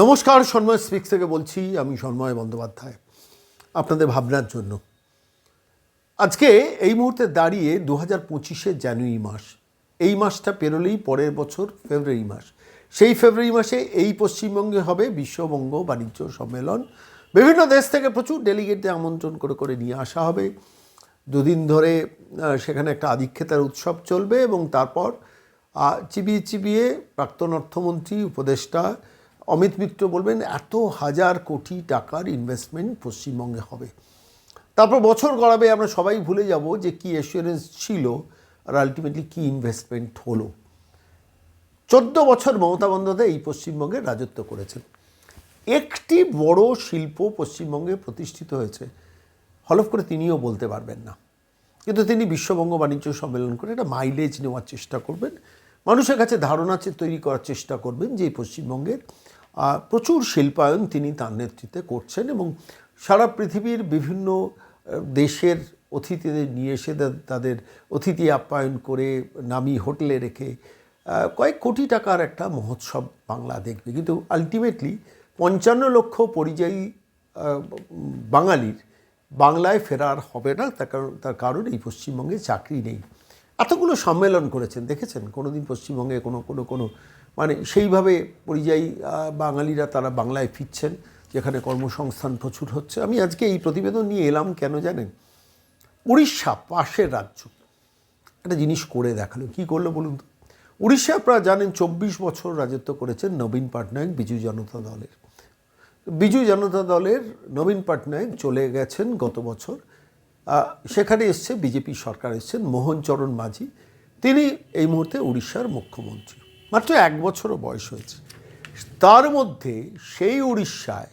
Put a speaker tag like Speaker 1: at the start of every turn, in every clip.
Speaker 1: নমস্কার, সন্ময় স্পিক্স থেকে বলছি আমি সন্ময় বন্দ্যোপাধ্যায় আপনাদের ভাবনার জন্য। আজকে এই মুহূর্তে দাঁড়িয়ে দু হাজার পঁচিশে জানুয়ারি মাস, এই মাসটা পেরোলেই পরের বছর ফেব্রুয়ারি মাস। সেই ফেব্রুয়ারি মাসে এই পশ্চিমবঙ্গে হবে বিশ্ববঙ্গ বাণিজ্য সম্মেলন। বিভিন্ন দেশ থেকে প্রচুর ডেলিগেটদের আমন্ত্রণ করে করে নিয়ে আসা হবে। দুদিন ধরে সেখানে একটা আধিক্ষেতার উৎসব চলবে এবং তারপর চিবিয়ে চিবিয়ে প্রাক্তন অর্থমন্ত্রী, উপদেষ্টা অমিত মিত্র বলবেন, এত হাজার কোটি টাকার ইনভেস্টমেন্ট পশ্চিমবঙ্গে হবে। তারপর বছর গড়াবে আমরা সবাই ভুলে যাব যে কি অ্যাসুরেন্স ছিল আর আলটিমেটলি কী ইনভেস্টমেন্ট হলো। চোদ্দ বছর মমতা বন্দ্যোপাধ্যায় এই পশ্চিমবঙ্গে রাজত্ব করেছেন। একটি বড় শিল্প পশ্চিমবঙ্গে প্রতিষ্ঠিত হয়েছে। হলফ করে তিনিও বলতে পারবেন না। কিন্তু তিনি বিশ্ববঙ্গ বাণিজ্য সম্মেলন করে একটা মাইলেজ নেওয়ার চেষ্টা করবেন। মানুষের কাছে ধারণা তৈরি করার চেষ্টা করবেন যে পশ্চিমবঙ্গের প্রচুর শিল্পায়ন তিনি তার নেতৃত্বে করছেন এবং সারা পৃথিবীর বিভিন্ন দেশের অতিথিদের নিয়ে এসে তাদের অতিথি আপ্যায়ন করে নামি হোটেলে রেখে কয়েক কোটি টাকার একটা মহোৎসব বাংলা দেখবে। কিন্তু আলটিমেটলি পঞ্চান্ন লক্ষ পরিযায়ী বাঙালির বাংলায় ফেরার হবে না, তার কারণ তার কারণ এই পশ্চিমবঙ্গে চাকরি নেই। এতগুলো সম্মেলন করেছেন, দেখেছেন? কোনো দিন পশ্চিমবঙ্গে কোনো কোনো কোনো মানে সেইভাবে পরিযায়ী বাঙালিরা তারা বাংলায় ফিরছেন, যেখানে কর্মসংস্থান প্রচুর হচ্ছে। আমি আজকে এই প্রতিবেদন নিয়ে এলাম কেন জানেন? উড়িষ্যা পাশের রাজ্য। একটা জিনিস করে দেখাল। কি করল বলুন তো? উড়িষ্যা আপনারা জানেন, চব্বিশ বছর রাজত্ব করেছেন নবীন পাটনায়ক বিজু জনতা দলের। বিজু জনতা দলের নবীন পটনায়ক চলে গেছেন গত বছর। সেখানে এসছে, বিজেপি সরকার এসছেন, মোহনচরণ মাঝি। তিনি এই মুহূর্তে উড়িষ্যার মুখ্যমন্ত্রী। মাত্র এক বছরও বয়স হয়েছে। তার মধ্যে সেই উড়িষ্যায়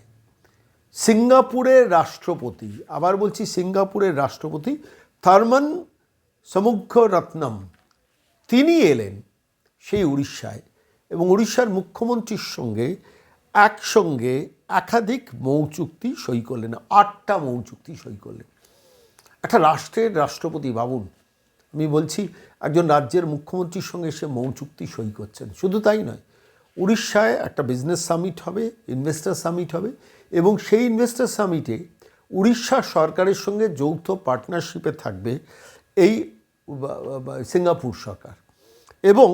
Speaker 1: সিঙ্গাপুরের রাষ্ট্রপতি, আবার বলছি সিঙ্গাপুরের রাষ্ট্রপতি থার্মান সমুখ্য রত্নম তিনি এলেন সেই উড়িষ্যায় এবং উড়িষ্যার মুখ্যমন্ত্রীর সঙ্গে একসঙ্গে একাধিক মৌ চুক্তি সই করলেন, আটটা মৌ চুক্তি সই করলেন। একটা রাষ্ট্রের রাষ্ট্রপতি বাবুন আমি বলছি, একজন রাজ্যের মুখ্যমন্ত্রীর সঙ্গে সে মৌ চুক্তি সই করছেন। শুধু তাই নয়, উড়িষ্যায় একটা বিজনেস সামিট হবে ইনভেস্টার সামিট হবে এবং সেই ইনভেস্টার সামিটে উড়িষ্যা সরকারের সঙ্গে যৌথ পার্টনারশিপে থাকবে এই সিঙ্গাপুর সরকার। এবং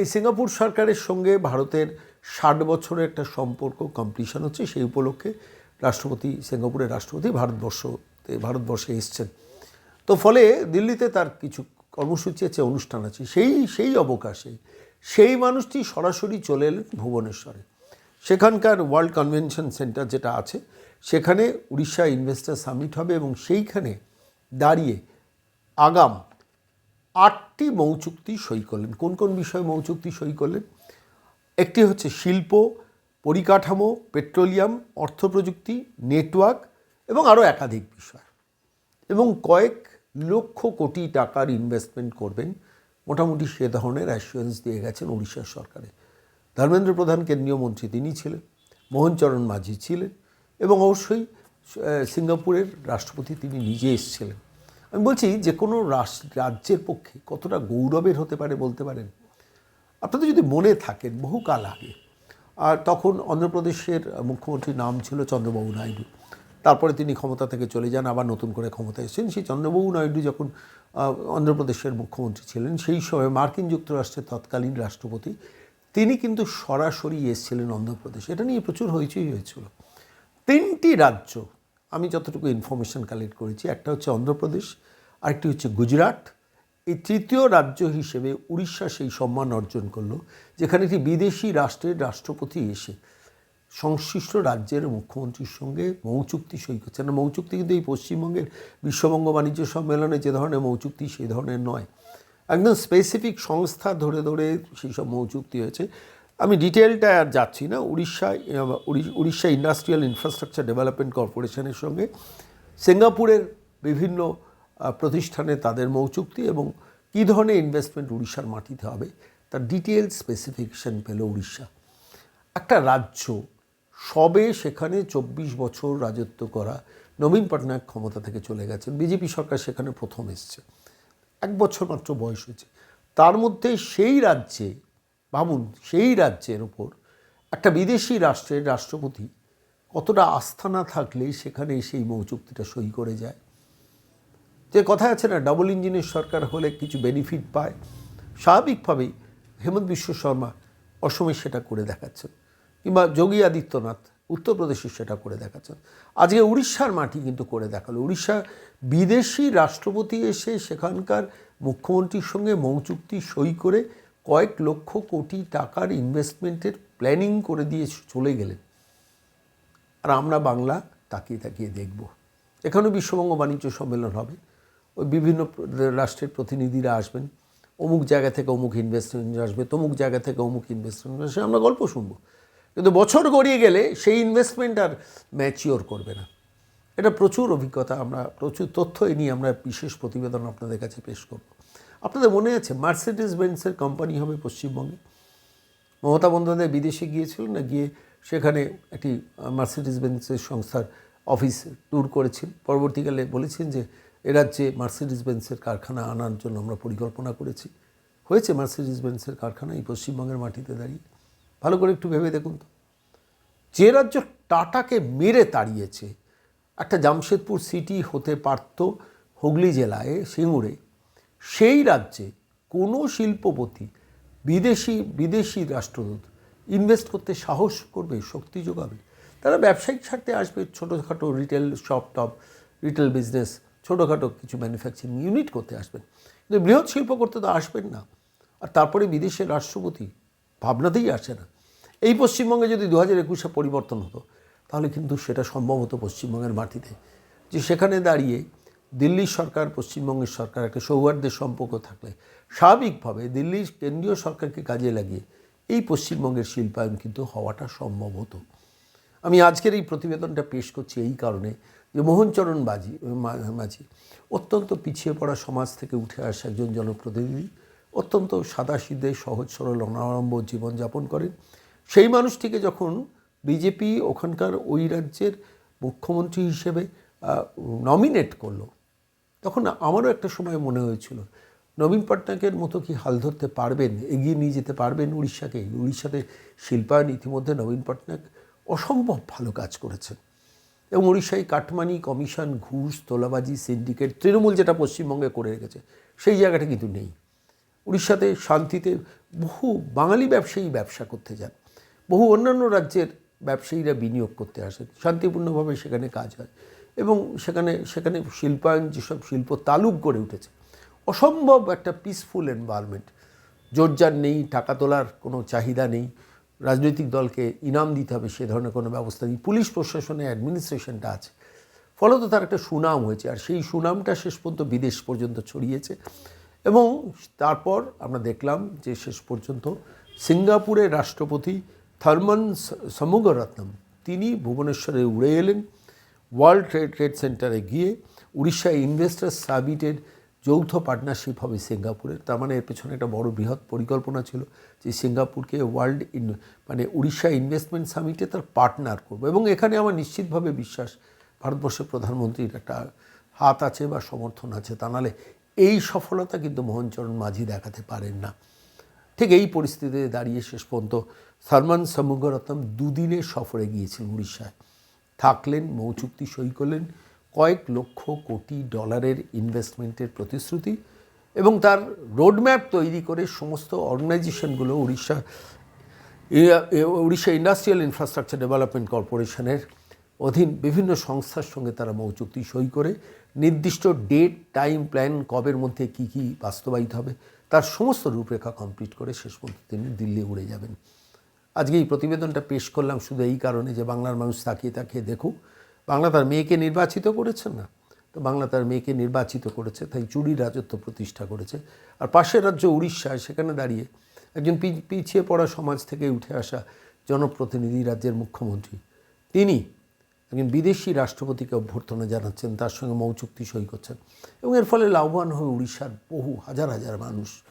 Speaker 1: এই সিঙ্গাপুর সরকারের সঙ্গে ভারতের ষাট বছরের একটা সম্পর্ক কমপ্লিশন হচ্ছে। সেই উপলক্ষে রাষ্ট্রপতি, সিঙ্গাপুরের রাষ্ট্রপতি ভারতবর্ষতে, ভারতবর্ষে এসছেন। তো ফলে দিল্লিতে তার কিছু কর্মসূচি আছে, অনুষ্ঠান আছে। সেই সেই অবকাশে সেই মানুষটি সরাসরি চলে এলেন ভুবনেশ্বরে। সেখানকার ওয়ার্ল্ড কনভেনশন সেন্টার যেটা আছে, সেখানে উড়িষ্যা ইনভেস্টার সামিট হবে এবং সেইখানে দাঁড়িয়ে আগাম আটটি মৌচুক্তি সই করলেন। কোন কোন বিষয়ে মৌচুক্তি সই করলেন? একটি হচ্ছে শিল্প, পরিকাঠামো, পেট্রোলিয়াম, অর্থপ্রযুক্তি, নেটওয়ার্ক এবং আরও একাধিক বিষয়। এবং কয়েক লক্ষ কোটি টাকার ইনভেস্টমেন্ট করবেন, মোটামুটি সে ধরনের অ্যাসুরেন্স দিয়ে গেছেন উড়িষ্যার সরকারে। ধর্মেন্দ্র প্রধান কেন্দ্রীয় মন্ত্রী তিনি ছিলেন, মোহনচরণ মাঝি ছিলেন এবং অবশ্যই সিঙ্গাপুরের রাষ্ট্রপতি তিনি নিজে এসেছিলেন। আমি বলছি, যে কোনো রাজ্যের পক্ষে কতটা গৌরবের হতে পারে বলতে পারেন? আপনাদের যদি মনে থাকেন বহুকাল আগে, আর তখন অন্ধ্রপ্রদেশের মুখ্যমন্ত্রীর নাম ছিল চন্দ্রবাবু নাইডু। তারপরে তিনি ক্ষমতা থেকে চলে যান, আবার নতুন করে ক্ষমতা এসেছেন। সেই চন্দ্রবাবু নাইডু যখন অন্ধ্রপ্রদেশের মুখ্যমন্ত্রী ছিলেন, সেই সময় মার্কিন যুক্তরাষ্ট্রের তৎকালীন রাষ্ট্রপতি, তিনি কিন্তু সরাসরি এসেছিলেন অন্ধ্রপ্রদেশ। এটা নিয়ে প্রচুর হইচই হয়েছিল। তিনটি রাজ্য, আমি যতটুকু ইনফরমেশন কালেক্ট করেছি, একটা হচ্ছে অন্ধ্রপ্রদেশ, আরেকটি হচ্ছে গুজরাট। এই তৃতীয় রাজ্য হিসেবে উড়িষ্যা সেই সম্মান অর্জন করল, যেখানে একটি বিদেশি রাষ্ট্রের রাষ্ট্রপতি এসে সংশ্লিষ্ট রাজ্যের মুখ্যমন্ত্রীর সঙ্গে মৌচুক্তি সই করছে। না মৌচুক্তি কিন্তু এই পশ্চিমবঙ্গের বিশ্ববঙ্গ বাণিজ্য সম্মেলনে যে ধরনের মৌচুক্তি সেই ধরনের নয়। একদম স্পেসিফিক সংস্থা ধরে ধরে সেই সব মৌচুক্তি হয়েছে। আমি ডিটেলটা আর যাচ্ছি না। Orissa Orissa industrial infrastructure development কর্পোরেশনের সঙ্গে সিঙ্গাপুরের বিভিন্ন প্রতিষ্ঠানে তাদের মৌচুক্তি এবং কী ধরনের ইনভেস্টমেন্ট উড়িষ্যার মাটিতে হবে, তার ডিটেল স্পেসিফিকেশন পেল উড়িষ্যা। একটা রাজ্য সবে সেখানে চব্বিশ বছর রাজত্ব করা নবীন পটনায়ক ক্ষমতা থেকে চলে গেছেন। বিজেপি সরকার সেখানে প্রথম এসছে। এক বছর মাত্র বয়স হয়েছে। তার মধ্যে সেই রাজ্যে, ভাবুন, সেই রাজ্যের ওপর একটা বিদেশি রাষ্ট্রের রাষ্ট্রপতি কতটা আস্থা না থাকলে সেখানে সেই মৌ চুক্তিটা সই করে যায়। যে কথা আছে না, ডাবল ইঞ্জিনের সরকার হলে কিছু বেনিফিট পায়। স্বাভাবিকভাবেই হেমন্ত বিশ্ব শর্মা অসমে সেটা করে দেখাচ্ছেন। কিংবা যোগী আদিত্যনাথ, উত্তরপ্রদেশে সেটা করে দেখাচ্ছেন। আজকে উড়িষ্যার মাটি কিন্তু করে দেখাল। উড়িষ্যা বিদেশি রাষ্ট্রপতি এসে সেখানকার মুখ্যমন্ত্রীর সঙ্গে মৌ চুক্তি সই করে কয়েক লক্ষ কোটি টাকার ইনভেস্টমেন্টের প্ল্যানিং করে দিয়ে চলে গেলেন। আর আমরা বাংলা তাকিয়ে তাকিয়ে দেখব। এখানেও বিশ্ববঙ্গ বাণিজ্য সম্মেলন হবে। ওই বিভিন্ন রাষ্ট্রের প্রতিনিধিরা আসবেন। অমুক জায়গা থেকে অমুক ইনভেস্টমেন্ট আসবে, তমুক জায়গা থেকে অমুক ইনভেস্টমেন্ট আসবে। আমরা গল্প শুনব। কিন্তু বছর গড়িয়ে গেলে সেই ইনভেস্টমেন্ট আর ম্যাচিওর করবে না। এটা প্রচুর অভিজ্ঞতা, আমরা প্রচুর তথ্য এ নিয়ে আমরা বিশেষ প্রতিবেদন আপনাদের কাছে পেশ করব। আপনাদের মনে আছে মার্সিডিস বেন্সের কোম্পানি হবে পশ্চিমবঙ্গে? মমতা বন্দ্যোপাধ্যায় বিদেশে গিয়েছিলেন না গিয়ে সেখানে একটি মার্সিডিস বেন্সের সংস্থার অফিস ট্যুর করেছেন? পরবর্তীকালে বলেছেন যে এ রাজ্যে মার্সিডিস বেন্সের কারখানা আনার জন্য আমরা পরিকল্পনা করেছি। হয়েছে মার্সিডিস বেন্সের কারখানা এই পশ্চিমবঙ্গের মাটিতে দাঁড়িয়ে। ভালো করে একটু ভেবে দেখুন তো। যে রাজ্য টাটাকে মেরে তাড়িয়েছে, একটা জামশেদপুর সিটি হতে পারত হুগলি জেলায়, সিঙ্গুরে, সেই রাজ্যে কোনো শিল্পপতি, বিদেশি বিদেশি রাষ্ট্রদূত ইনভেস্ট করতে সাহস করবে, শক্তি যোগাবে? তারা ব্যবসায়িক স্বার্থে আসবে, ছোটোখাটো retail shop top retail business ছোটোখাটো কিছু ম্যানুফ্যাকচারিং ইউনিট করতে আসবেন। কিন্তু বৃহৎ শিল্প করতে তো আসবেন না। আর তারপরে বিদেশের রাষ্ট্রপতি ভাবনাতেই আসে না। এই পশ্চিমবঙ্গে যদি দু হাজার একুশে পরিবর্তন হতো, তাহলে কিন্তু সেটা সম্ভব হতো পশ্চিমবঙ্গের মাটিতে। যে সেখানে দাঁড়িয়ে দিল্লির সরকার, পশ্চিমবঙ্গের সরকার একটা সৌহার্দ্যের সম্পর্ক থাকলে স্বাভাবিকভাবে দিল্লির কেন্দ্রীয় সরকারকে কাজে লাগিয়ে এই পশ্চিমবঙ্গের শিল্পায়ন কিন্তু হওয়াটা সম্ভব হতো। আমি আজকের এই প্রতিবেদনটা পেশ করছি এই কারণে যে মোহনচরণ বাজি মাঝি অত্যন্ত পিছিয়ে পড়া সমাজ থেকে উঠে আসা একজন জনপ্রতিনিধি। অত্যন্ত সাদাসিধে, সহজ, সরল, অনারম্ভ জীবনযাপন করেন সেই মানুষটিকে যখন বিজেপি ওখানকার ওই রাজ্যের মুখ্যমন্ত্রী হিসেবে নমিনেট করল, তখন আমারও একটা সময় মনে হয়েছিল, নবীন পটনায়কের মতো কি হাল ধরতে পারবেন, এগিয়ে নিয়ে যেতে পারবেন উড়িষ্যাকে? উড়িষ্যাতে শিল্পায়ন ইতিমধ্যে নবীন পটনায়ক অসম্ভব ভালো কাজ করেছেন। এবং উড়িষ্যায় কাটমানি কমিশন, ঘুষ, তোলাবাজি সিন্ডিকেট তৃণমূল যেটা পশ্চিমবঙ্গে করে রেখেছে, সেই জায়গাটা কিন্তু নেই। উড়িষ্যাতে শান্তিতে বহু বাঙালি ব্যবসায়ী ব্যবসা করতে যান। বহু অন্যান্য রাজ্যের ব্যবসায়ীরা বিনিয়োগ করতে আসেন। শান্তিপূর্ণভাবে সেখানে কাজ হয় এবং সেখানে সেখানে শিল্পায়ন, যেসব শিল্প তালুক গড়ে উঠেছে। অসম্ভব একটা পিসফুল এনভায়রনমেন্ট জোরজার নেই, টাকা তোলার কোনো চাহিদা নেই। রাজনৈতিক দলকে ইনাম দিতে হবে, সে ধরনের কোনো ব্যবস্থা নেই। পুলিশ প্রশাসনে অ্যাডমিনিস্ট্রেশনটা আছে। ফলত তার একটা সুনাম হয়েছে। আর সেই সুনামটা শেষ পর্যন্ত বিদেশ পর্যন্ত ছড়িয়েছে। এবং তারপর আমরা দেখলাম যে শেষ পর্যন্ত সিঙ্গাপুরের রাষ্ট্রপতি থার্মন সমুগরত্নম, তিনি ভুবনেশ্বরে উড়ে এলেন, ওয়ার্ল্ড ট্রেড ট্রেড সেন্টারে গিয়ে উড়িষ্যা ইনভেস্টার্স সাবিটের যৌথ পার্টনারশিপ হবে সিঙ্গাপুরের। তার মানে এর পেছনে একটা বড় বৃহৎ পরিকল্পনা ছিল যে সিঙ্গাপুরকে ওয়ার্ল্ড ইন মানে উড়িষ্যা ইনভেস্টমেন্ট সামিটে তার পার্টনার করব। এবং এখানে আমার নিশ্চিতভাবে বিশ্বাস, ভারতবর্ষের প্রধানমন্ত্রীর একটা হাত আছে বা সমর্থন আছে তা নাহলে এই সফলতা কিন্তু মোহনচরণ মাঝি দেখাতে পারেন না। ঠিক এই পরিস্থিতিতে দাঁড়িয়ে শেষ পর্যন্ত সালমান সমুগরত্নম দুদিনের সফরে গিয়েছেন উড়িষ্যায়। থাকলেন মৌ চুক্তি সই করলেন, কয়েক লক্ষ কোটি ডলারের ইনভেস্টমেন্টের প্রতিশ্রুতি এবং তার রোডম্যাপ তৈরি করে সমস্ত অর্গানাইজেশনগুলো Orissa Orissa industrial infrastructure development কর্পোরেশনের অধীন বিভিন্ন সংস্থার সঙ্গে তারা মৌ চুক্তি সই করে নির্দিষ্ট ডেট, টাইম প্ল্যান কবের মধ্যে কি কি বাস্তবায়িত হবে, তার সমস্ত রূপরেখা কমপ্লিট করে শেষ পর্যন্ত তিনি দিল্লি উড়ে যাবেন। আজকে এই প্রতিবেদনটা পেশ করলাম শুধু এই কারণে যে বাংলার মানুষ তাকিয়ে তাকিয়ে দেখুক, বাংলা তার মেয়েকে নির্বাচিত করেছেন না? তো বাংলা তার মেয়েকে নির্বাচিত করেছে, তাই চুরি রাজত্ব প্রতিষ্ঠা করেছে। আর পাশের রাজ্য উড়িষ্যায় সেখানে দাঁড়িয়ে একজন পিছিয়ে পড়া সমাজ থেকে উঠে আসা জনপ্রতিনিধি রাজ্যের মুখ্যমন্ত্রী। তিনি একজন বিদেশি রাষ্ট্রপতিকে অভ্যর্থনা জানাচ্ছেন, তার সঙ্গে মৌ চুক্তি সই করছেন। এবং এর ফলে লাভবান হয়ে উড়িষ্যার বহু হাজার হাজার মানুষ,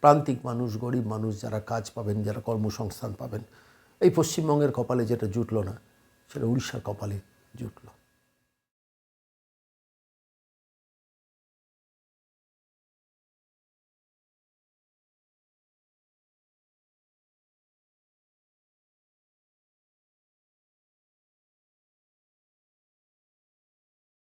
Speaker 1: প্রান্তিক মানুষ, গরিব মানুষ যারা কাজ পাবেন, যারা কর্মসংস্থান পাবেন, এই পশ্চিমবঙ্গের কপালে যেটা জুটল না, সেটা উড়িষ্যার কপালে জুটলো।